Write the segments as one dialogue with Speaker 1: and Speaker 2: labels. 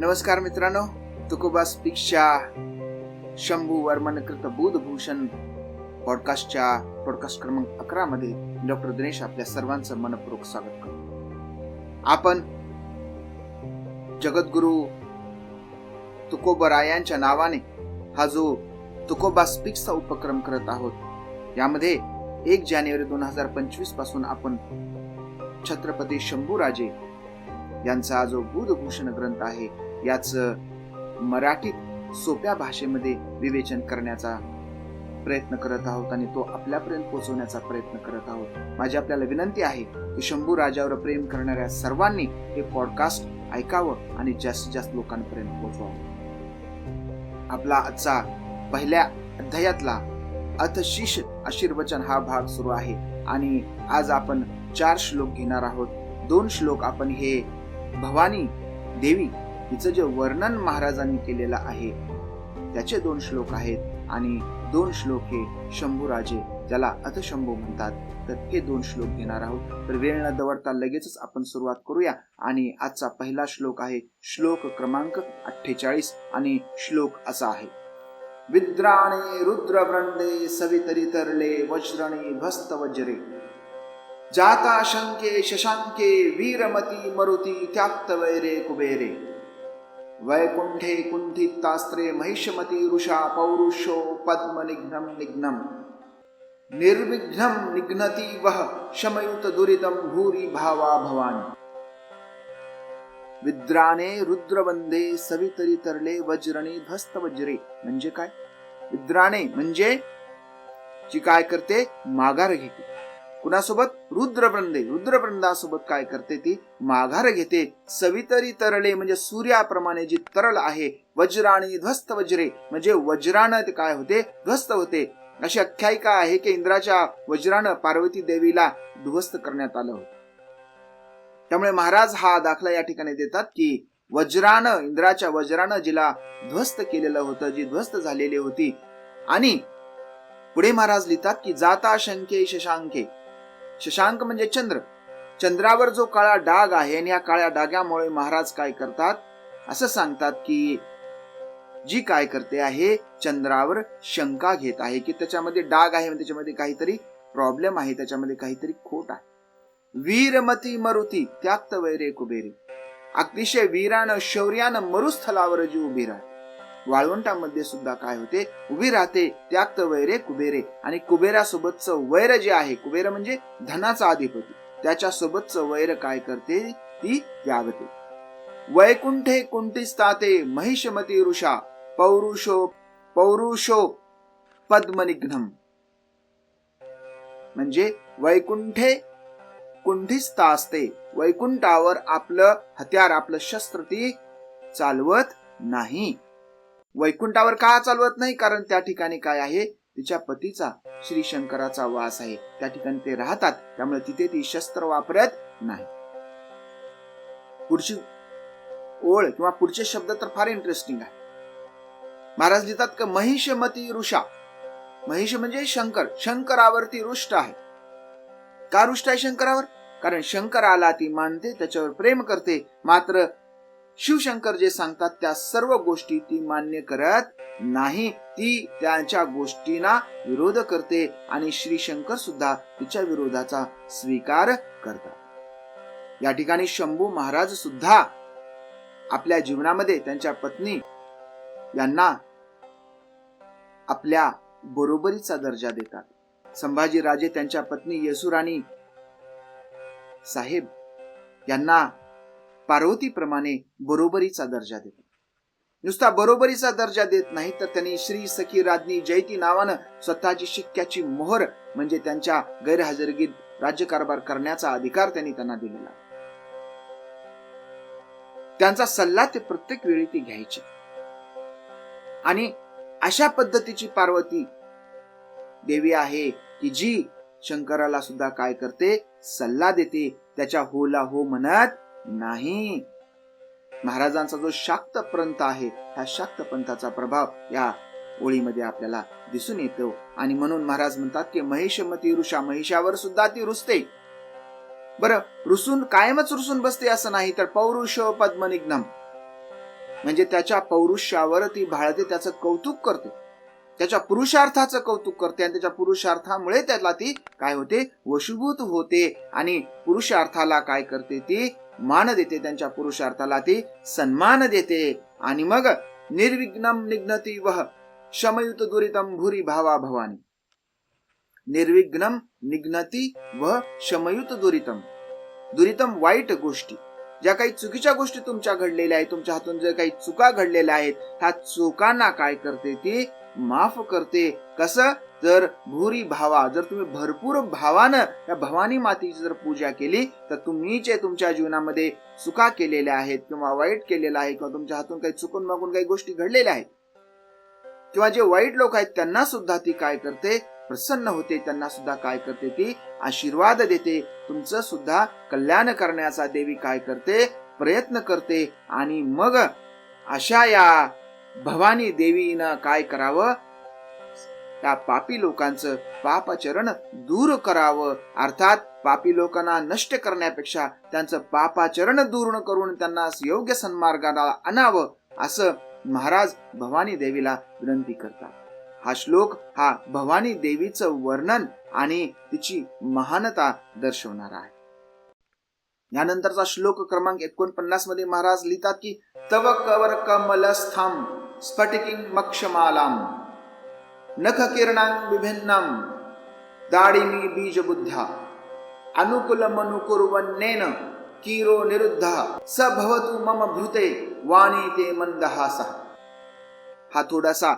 Speaker 1: नमस्कार मित्रांनो तुकोबा स्पीक्सच्या शंभू वर्मनकृत बुधभूषण पॉडकास्टच्या पॉडकास्ट क्रमांक अकरा मध्ये डॉक्टर दिनेश आपल्या सर्वांचं मनपूर्वक स्वागत करतो. आपण जगद्गुरु तुकोबरायांच्या नावाने हा जो तुकोबा स्पीक्सचा उपक्रम करत आहोत यामध्ये एक जानेवारी दोन हजार पंचवीसपासून आपण छत्रपती शंभूराजे यांचा जो बुधभूषण ग्रंथ आहे याच मराठीत सोप्या भाषेमध्ये विवेचन करण्याचा प्रयत्न करत आहोत आणि तो आपल्यापर्यंत पोहोचवण्याचा प्रयत्न करत आहोत. माझी आपल्याला विनंती आहे की शंभू राजावर प्रेम करणाऱ्या सर्वांनी हे पॉडकास्ट ऐकावं आणि जास्तीत जास्त लोकांपर्यंत पोहोचवावं. आपला आजचा पहिल्या अध्यायातला अथशीष आशीर्वचन हा भाग सुरू आहे आणि आज आपण चार श्लोक घेणार आहोत. दोन श्लोक आपण हे भवानी देवी तिचं जे वर्णन महाराजांनी केलेलं आहे त्याचे दोन श्लोक आहेत आणि दोन श्लोक हे शंभूराजे ज्याला अथशंभू म्हणतात. तर हे दोन श्लोक घेणार आहोत. तर वेळ न दवडता लगेचच आपण सुरुवात करूया आणि आजचा पहिला श्लोक आहे श्लोक क्रमांक अठ्ठेचाळीस आणि श्लोक असा आहे. विद्राणे रुद्रवृंदे सवितरी तरले वज्रणे भस्त वज्रे जाता शंके शशांके वीरमती मरुती त्याक्त वैरे कुबेरे। वैकुंठे कुंठितास्त्रे महिषमती ऋषा पौरुषो पद्म निघ्नम निघ्नम निर्विघ्नम निघ्नती वह शमयुत दुरितम भूरी भावा भवानी। विद्राने रुद्रवंदे सवितरी तरले वज्रणे ध्वस्त वज्रे म्हणजे काय? विद्राणे म्हणजे जी काय करते? माघार घेते। कुणासोबत? रुद्रवृंदे रुद्रवृंदासोबत काय करते ती? माघार घेते. सवितरी तरले म्हणजे सूर्याप्रमाणे जी तरल आहे वज्राणी ध्वस्त वज्रे म्हणजे वज्रानं ते काय होते? ध्वस्त होते. अशी आख्यायिका आहे की इंद्राच्या वज्रानं पार्वती देवीला ध्वस्त करण्यात आलं होतं. त्यामुळे महाराज हा दाखला या ठिकाणी देतात की वज्रानं इंद्राच्या वज्रानं जिला ध्वस्त केलेलं होतं जी ध्वस्त झालेली होती. आणि पुढे महाराज लिहितात की जाता शंके शशांके. शशांक म्हणजे चंद्र. चंद्रावर जो काळा डाग आहे आणि या काळ्या डाग्यामुळे महाराज काय करतात? असं सांगतात की जी काय करते आहे चंद्रावर शंका घेत आहे की त्याच्यामध्ये डाग आहे त्याच्यामध्ये काहीतरी प्रॉब्लेम आहे त्याच्यामध्ये काहीतरी खोट आहे. वीरमती मरुती त्याक्त वैरे कुबेरी अतिशय वीरानं शौर्यानं मरुस्थलावर जी उभी राह. वाळवंटामध्ये सुद्धा काय होते? उभी राहते त्याक्त वैरे कुबेरे. आणि कुबेरासोबतचं वैर जे आहे कुबेर म्हणजे धनाचा अधिपती. त्याच्या सोबतचं वैर काय करते? ती त्यागते वैकुंठे कुंठिस्ताते महिषमती ऋषा. पौरुषो पौरुषो पद्मनिघ्नम. म्हणजे वैकुंठे कुंठिस्ता असते वैकुंठावर आपलं हत्यार आपलं शस्त्र ती चालवत नाही. वैकुंठावर का चालवत नाही? कारण त्या ठिकाणी काय आहे? तिच्या पतीचा श्री शंकराचा वास आहे. त्या ठिकाणी ते राहतात. त्यामुळे तिथे ती शस्त्र वापरत नाही. पुढची ओळ किंवा पुढचे शब्द तर फार इंटरेस्टिंग आहे. महाराज लिहितात का महिषमती ऋषा. महिष म्हणजे शंकर. शंकरावरती रुष्ट आहे. का रुष्ट आहे शंकरावर? कारण शंकर आला ती मानते त्याच्यावर प्रेम करते. मात्र शिवशंकर जे सांगतात त्या सर्व गोष्टी ती मान्य करत नाही. ती त्यांच्या गोष्टींना विरोध करते आणि श्री शंकर सुद्धा तिच्या विरोधाचा स्वीकार करतात. या ठिकाणी शंभू महाराज सुद्धा आपल्या जीवनामध्ये त्यांच्या पत्नी यांना आपल्या बरोबरीचा दर्जा देतात. संभाजी राजे त्यांच्या पत्नी येसुराणी साहेब यांना पार्वतीप्रमाणे बरोबरीचा दर्जा देतो. नुसता बरोबरीचा दर्जा देत नाही तर त्यांनी श्री सखी राज्ञी जयती नावानं स्वतःची शिक्क्याची मोहर म्हणजे त्यांच्या गैरहजरगीत राज्यकारभार करण्याचा अधिकार त्यांनी त्यांना दिलेला. त्यांचा सल्ला ते प्रत्येक वेळी ते घ्यायचे. आणि अशा पद्धतीची पार्वती देवी आहे की जी शंकराला सुद्धा काय करते? सल्ला देते. त्याच्या होला हो म्हणत नाही. महाराजांचा जो शाक्त पंथ आहे ह्या शाक्त पंथाचा प्रभाव या ओळीमध्ये आपल्याला दिसून येतो. आणि म्हणून महाराज म्हणतात की महिषमती ऋषा महिषावर सुद्धा ती रुसते. बरं रुसून कायमच रुसून बसते असं नाही तर पौरुष पद्मनिग्नम म्हणजे त्याच्या पौरुष्यावर ती भाळते त्याचं कौतुक करते. त्याच्या पुरुषार्थाचं कौतुक करते आणि त्याच्या पुरुषार्थामुळे त्याला ती काय होते? वशुभूत होते. आणि पुरुषार्थाला काय करते ती? मान देते त्यांच्या पुरुषार्थाला ती सन्मान देते. आणि मग निर्विघ्नम निघ्नती वह शमयुत दुरितम भूरी भावा भवानी. निर्विघ्नम निघ्नती व शमयुत दुरितम दुरितम वाईट गोष्टी. ज्या काही चुकीच्या गोष्टी तुमच्या घडलेल्या आहेत तुमच्या हातून जे काही चुका घडलेल्या आहेत ह्या चुकांना काय करते ती? माफ करते. कसं? जर भूरी भावा जर तुम्ही भरपूर भावानं या भवानी मातेची जर पूजा केली तर तुम्ही जे तुमच्या जीवनामध्ये चुका केलेल्या आहेत किंवा वाईट केलेलं आहे किंवा तुमच्या हातून काही चुकून मागून काही गोष्टी घडलेल्या आहेत. किंवा जे वाईट लोक आहेत त्यांना सुद्धा ती काय करते? प्रसन्न होते त्यांना सुद्धा काय करते ती? आशीर्वाद देते. तुमचं सुद्धा कल्याण करण्याचा देवी काय करते? प्रयत्न करते आणि मग अशा या भवानी देवीनं काय करावं? त्या पापी लोकांचं पापाचरण दूर करावं. अर्थात पापी लोकांना नष्ट करण्यापेक्षा त्यांचं पापाचरण दूर करून त्यांना योग्य सन्मार्गाला आणावं असं महाराज भवानी देवीला विनंती करतात. हा श्लोक हा भवानी देवीचं वर्णन आणि तिची महानता दर्शवणारा आहे. यानंतरचा श्लोक क्रमांक एकोणपन्नासमध्ये महाराज लिहितात की तव कवर कमलस्थम स्फटिकिंग मक्षमालाम. नख किरणां विभिन्नम दाडिमी बीज बुद्ध्या कीरो मनुकुर्वन्नेन निरुद्ध स भवतु मम भृते वाणी ते मंदहासा। हा थोडासा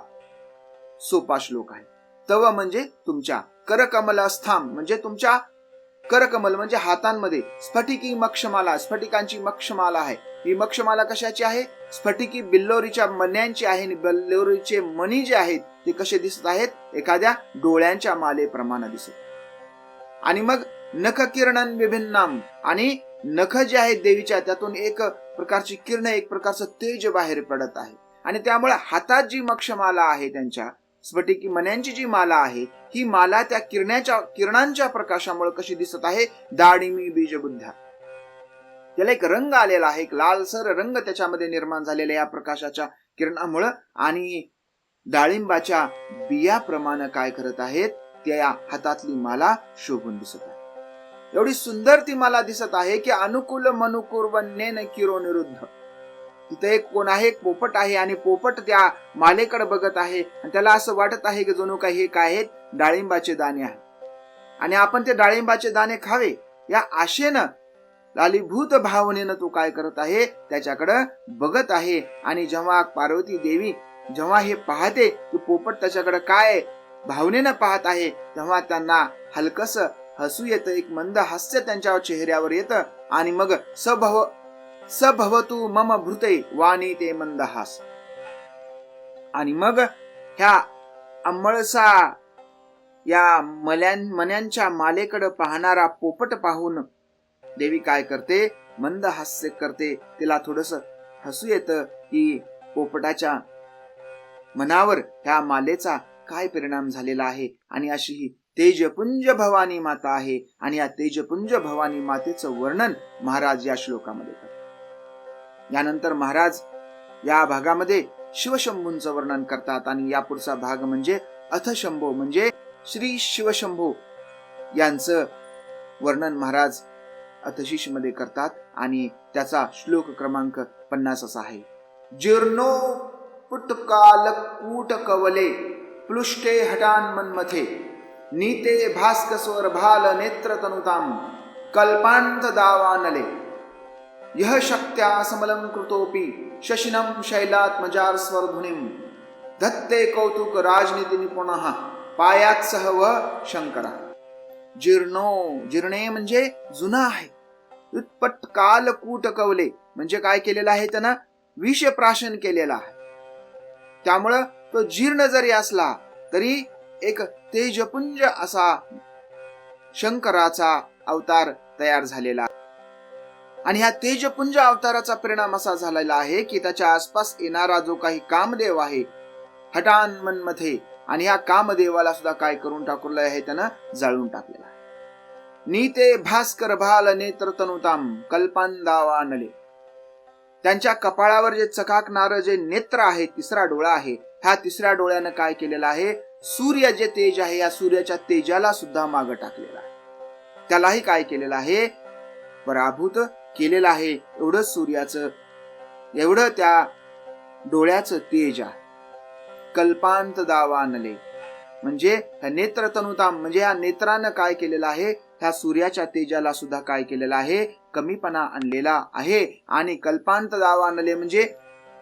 Speaker 1: सोपा श्लोक आहे. तव म्हणजे तुमच्या करकमलास्थाम म्हणजे तुमच्या करकमल म्हणजे हातांमध्ये. स्फटिकी मक्षमाला स्फटिकांची मक्षमाला आहे. ही मक्षमाला कशाची आहे? स्फटिकी बिल्लोरीच्या मण्यांची आहे आणि बिल्लोरीचे मणी जे आहेत ते कसे दिसत आहेत? एखाद्या डोळ्यांच्या मालेप्रमाणे दिसत. आणि मग नख किरणन विभिन्नाम. आणि नख जे आहेत देवीच्या त्यातून एक प्रकारची किरण एक प्रकारचं तेज बाहेर पडत आहे. आणि त्यामुळे हातात जी मक्षमाला आहे त्यांच्या स्फटिकी मन्यांची जी माला आहे ही माला त्या किरण्याच्या किरणांच्या प्रकाशामुळे कशी दिसत आहे दाडिमी बीजबुद्ध्या त्याला एक रंग आलेला आहे एक लालसर रंग त्याच्यामध्ये निर्माण झालेला या प्रकाशाच्या किरणामुळं. आणि डाळिंबाच्या बियाप्रमाणे काय करत आहेत त्या हातातली माला शोभून दिसत आहे. एवढी सुंदर ती मला दिसत आहे की अनुकूल मनुकुर्वन्नेन किरो निरुद्ध. तिथे एक कोण आहे एक पोपट आहे आणि पोपट त्या मालेकडे बघत आहे. आणि त्याला असं वाटत आहे की जणू काही हे काय आहेत डाळिंबाचे दाणे आहेत. आणि आपण ते डाळिंबाचे दाणे खावे या आशेनं लालीभूत भावनेनं तो काय करत आहे त्याच्याकडं बघत आहे. आणि जेव्हा पार्वती देवी जेव्हा हे पाहते की पोपट त्याच्याकडे काय भावनेनं पाहत आहे तेव्हा त्यांना हलकस हसू येतं एक मंद हास्य त्यांच्या चेहऱ्यावर येतं. आणि मग सभव सभवतु मम भृते वाणी ते मंदहास. आणि मग ह्या अंबळसा या मल्यां मन्यांच्या मालेकडे पाहणारा पोपट पाहून देवी काय करते? मंद हास्य करते. तिला थोडस हसू येतं की पोपटाच्या मनावर ह्या मालेचा काय परिणाम झालेला आहे? आणि अशी ही तेजपुंज भवानी माता आहे. आणि या तेजपुंज भवानी मातेचं वर्णन महाराज या श्लोकामध्ये करतात. यानंतर महाराज या भागामध्ये शिवशंभूंचं वर्णन करतात आणि या पुढचा भाग म्हणजे अथशंभो म्हणजे श्री शिवशंभो यांचं वर्णन महाराज अथशिषमध्ये करतात आणि त्याचा श्लोक क्रमांक पन्नास असा आहे. जीर्णो पुटकाल कूट कवले प्लुष्टे हटान मनमथे नीते भास्कस्वर भाल नेत्र तनुताम कल्पांत दावानले। यह शक्त्या समलं कृतोपि शशिनं शैलात्मजार स्वरधुनीं धत्ते कौतुक राजनीती निपुणः पायात सह व शंकरा जीर्णो जीर्णे म्हणजे जुना आहे। उत्पट काल कूट कवले म्हणजे काय केलेलं आहे? त्यानं विष प्राशन केलेला आहे। त्यामुळं तो जीर्ण जरी असला तरी एक तेजपुंज असा शंकराचा अवतार तयार झालेला आणि ह्या तेजपुंज अवताराचा परिणाम असा झालेला आहे की त्याच्या आसपास येणारा जो काही कामदेव आहे हटानमध्ये आणि ह्या कामदेवाला सुद्धा काय करून टाकलेलं आहे त्यानं जाळून टाकलेलं आहे. नीते भास्कर भाल नेत्र तनुताम कल्पांदावा नले. त्यांच्या कपाळावर जे चकाकणारं जे नेत्र आहे तिसरा डोळा आहे ह्या तिसऱ्या डोळ्यानं काय केलेलं आहे सूर्य जे तेज आहे या सूर्याच्या तेजाला सुद्धा मागं टाकलेलं आहे. त्यालाही काय केलेलं आहे पराभूत केलेलं आहे एवढं सूर्याचं एवढं त्या डोळ्याचं तेज आहे. कल्पांत दावानले म्हणजे ह्या नेत्र तनुता म्हणजे या नेत्रानं काय केलेलं आहे? ह्या सूर्याच्या तेजाला सुद्धा काय केलेलं आहे? कमीपणा आणलेला आहे. आणि कल्पांत दावानले म्हणजे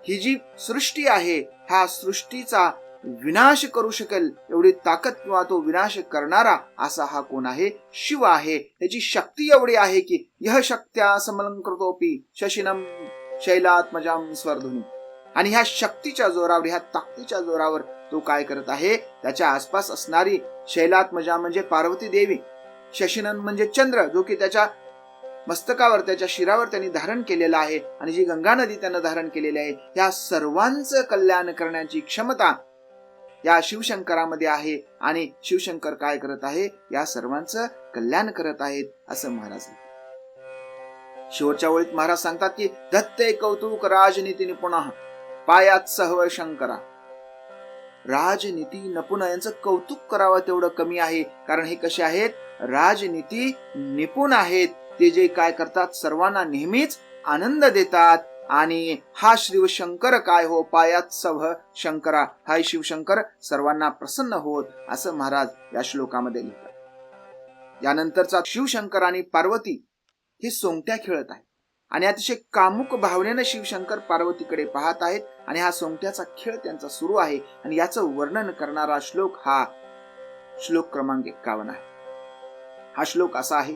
Speaker 1: ही जी सृष्टी आहे ह्या सृष्टीचा विनाश करू शकेल एवढी ताकद किंवा तो विनाश करणारा असा हा कोण आहे? शिव आहे. त्याची शक्ती एवढी आहे की यह शक्त्या समलंकृतोपी शशिनम शैलात्मजाम स्वरध्वनी. आणि ह्या शक्तीच्या जोरावर ह्या ताकदीच्या जोरावर तो काय करत आहे? त्याच्या आसपास असणारी शैलात्मजा म्हणजे पार्वती देवी. शशिनन म्हणजे चंद्र जो की त्याच्या मस्तकावर त्याच्या शिरावर त्यांनी धारण केलेला आहे. आणि जी गंगा नदी त्यानं धारण केलेली आहे या सर्वांचं कल्याण करण्याची क्षमता या शिवशंकरामध्ये आहे आणि शिवशंकर काय करत आहे? या सर्वांचं कल्याण करत आहेत असं महाराज शेवटच्या ओळीत महाराज सांगतात की दत्ते कौतुक राजनीती निपुणा पायात सहव शंकरा. राजनीती नपुण यांचं कौतुक करावं तेवढं कमी आहे. कारण हे कसे आहेत? राजनीती निपुण आहेत. ते जे काय करतात सर्वांना नेहमीच आनंद देतात. आणि हा शिवशंकर काय हो? पायात सभ शंकरा. हाय शिवशंकर सर्वांना प्रसन्न होत असं महाराज या श्लोकामध्ये लिहितात. यानंतरचा शिवशंकर आणि पार्वती हे सोंगट्या खेळत आहे आणि अतिशय कामुक भावनेनं शिवशंकर पार्वतीकडे पाहत आहेत आणि हा सोंगट्याचा खेळ त्यांचा सुरू आहे आणि याचं वर्णन करणारा श्लोक हा श्लोक क्रमांक एक्कावन्न आहे. हा श्लोक असा आहे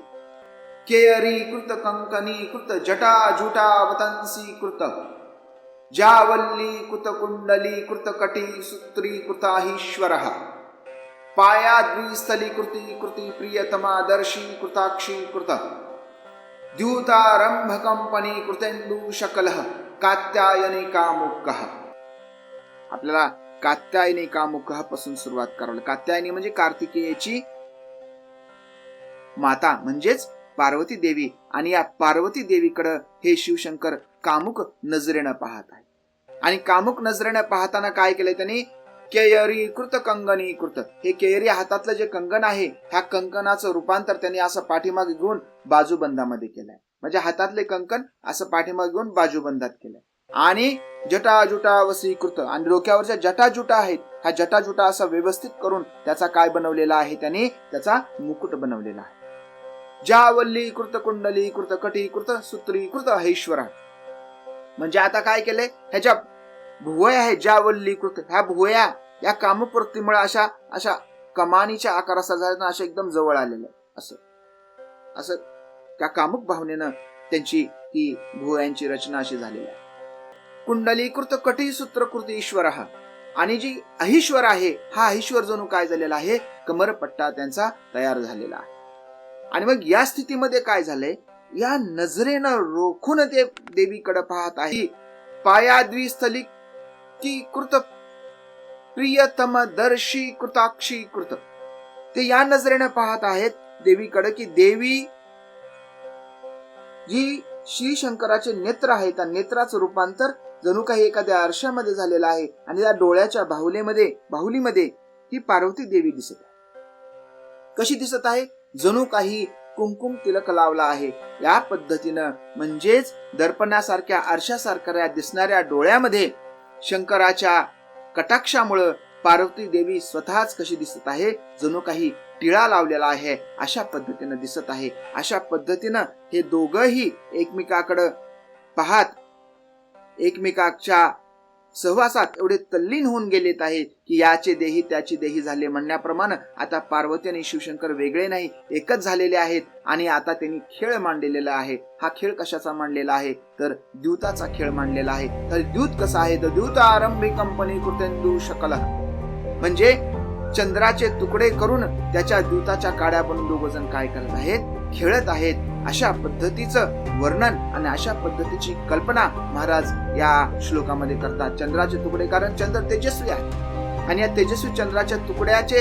Speaker 1: केयरी कृत कंकनी कृत जटा जुटा वतंसी कृत जावल्ली कृत कुंडली कृत कटी सूत्री कृताहीश्वर पाया द्विस्थली कृती कृती प्रियतमा दर्शी कृताक्षी कृत द्यूतारंभ कंपनी कृतेंदू शकल कात्यायनी कामुक आपल्याला कात्यायनी कामुकपासून सुरुवात करावी कात्यायनी म्हणजे कार्तिकेयची माता म्हणजेच पार्वती देवी आणि या पार्वती देवीकडं हे शिवशंकर कामुक नजरेनं पाहत आहे आणि कामुक नजरेनं पाहताना काय केलंय त्यांनी? केयरी कृत कंगनी कृत हे केयरी हातातलं जे कंगन आहे ह्या कंकणाचं रूपांतर त्यांनी असं पाठीमागे घेऊन बाजूबंदामध्ये केलंय. म्हणजे हातातले कंकण असं पाठीमागे घेऊन बाजूबंदात केलंय. आणि जटा जुटा वसीकृत आणि डोक्यावरच्या जटाजुटा आहेत ह्या जटाजुटा असं व्यवस्थित करून त्याचा काय बनवलेला आहे त्यांनी? त्याचा मुकुट बनवलेला आहे. जावल्ली कृत कुंडली कृत कटी कृत सूत्री कृत हेश्वरा म्हणजे आता काय केलंय? ह्याच्या भुवया आहे जावल्ली कृत. ह्या भुवया या कामपूर्तीमुळे अशा अशा कमानीच्या आकाराचा झाल्या अशा एकदम जवळ आलेलं असं. असं त्या कामुक भावनेनं त्यांची ही भुवयांची रचना अशी झालेली आहे. कुंडलीकृत कटी सूत्रकृती ईश्वर हा. आणि जी अहिश्वर आहे हा अहिश्वर जणू काय झालेला आहे? कमरपट्टा त्यांचा तयार झालेला आहे. आणि मग या स्थितीमध्ये काय झालंय? या नजरेनं रोखून ते देवीकडे पाहत आहे. पायाद्विस्थली की कृत प्रियतम दर्शी कृताक्षी कृत. ते या नजरेनं पाहत आहेत देवीकडे की देवी ही श्री शंकराचे नेत्र आहे. त्या नेत्राचं रूपांतर जणू काही एखाद्या आरशामध्ये झालेलं आहे आणि त्या डोळ्याच्या बाहुलीमध्ये बाहुलीमध्ये ही पार्वती देवी दिसत आहे. कशी दिसत आहे? जणू काही कुंकुम तिलक लावला आहे. या पद्धतीनं म्हणजेच दर्पणासारख्या आरशासारख्या दिसणाऱ्या डोळ्यामध्ये शंकराच्या कटाक्षामुळं पार्वती देवी स्वतःच कशी दिसत आहे जणू काही टिळा लावलेला आहे अशा पद्धतीनं दिसत आहे. अशा पद्धतीनं हे दोघही एकमेकाकडं पाहत एकमेकाच्या सहवासात एवढे तल्लीन होऊन गेलेत आहेत की याचे देही त्याची देही झाले म्हणण्याप्रमाणे आता पार्वती आणि शिवशंकर वेगळे नाही एकच झालेले आहेत आणि आता त्यांनी खेळ मांडलेला आहे. हा खेळ कशाचा मांडलेला आहे? तर द्यूताचा खेळ मांडलेला आहे. तर द्यूत कसा आहे? तर द्यूत आरंभी कंपनी कृतेंदू शकल. म्हणजे चंद्राचे तुकडे करून त्याच्या द्यूताच्या काड्या बनून दोघ जण काय करत आहेत? खेळत आहेत. अशा पद्धतीचं वर्णन आणि अशा पद्धतीची कल्पना महाराज या श्लोकामध्ये करतात. चंद्राचे तुकडे कारण चंद्र तेजस्वी आहे. आणि या तेजस्वी चंद्राच्या तुकड्याचे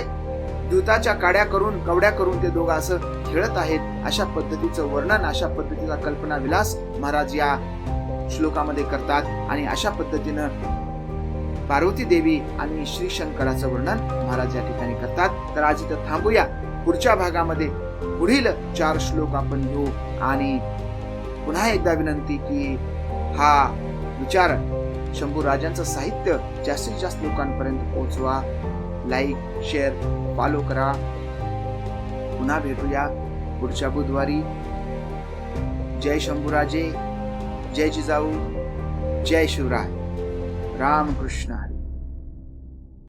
Speaker 1: द्यूताच्या काड्या करून कवड्या करून ते दोघं असं खेळत आहेत. अशा पद्धतीचं वर्णन अशा पद्धतीचा कल्पना विलास महाराज या श्लोकामध्ये करतात. आणि अशा पद्धतीनं पार्वती देवी आणि श्री शंकराचं वर्णन महाराज या ठिकाणी करतात. तर आज इथं थांबूया. पुढच्या भागामध्ये पुढील चार श्लोक आपण घेऊ आणि पुन्हा एकदा विनंती की हा विचार शंभू राजांचं साहित्य जास्तीत जास्त लोकांपर्यंत पोहोचवा. लाईक शेअर फॉलो करा. पुन्हा भेटूया पुढच्या बुधवारी. जय शंभूराजे जय जिजाऊ जय शिवराय. रामकृष्ण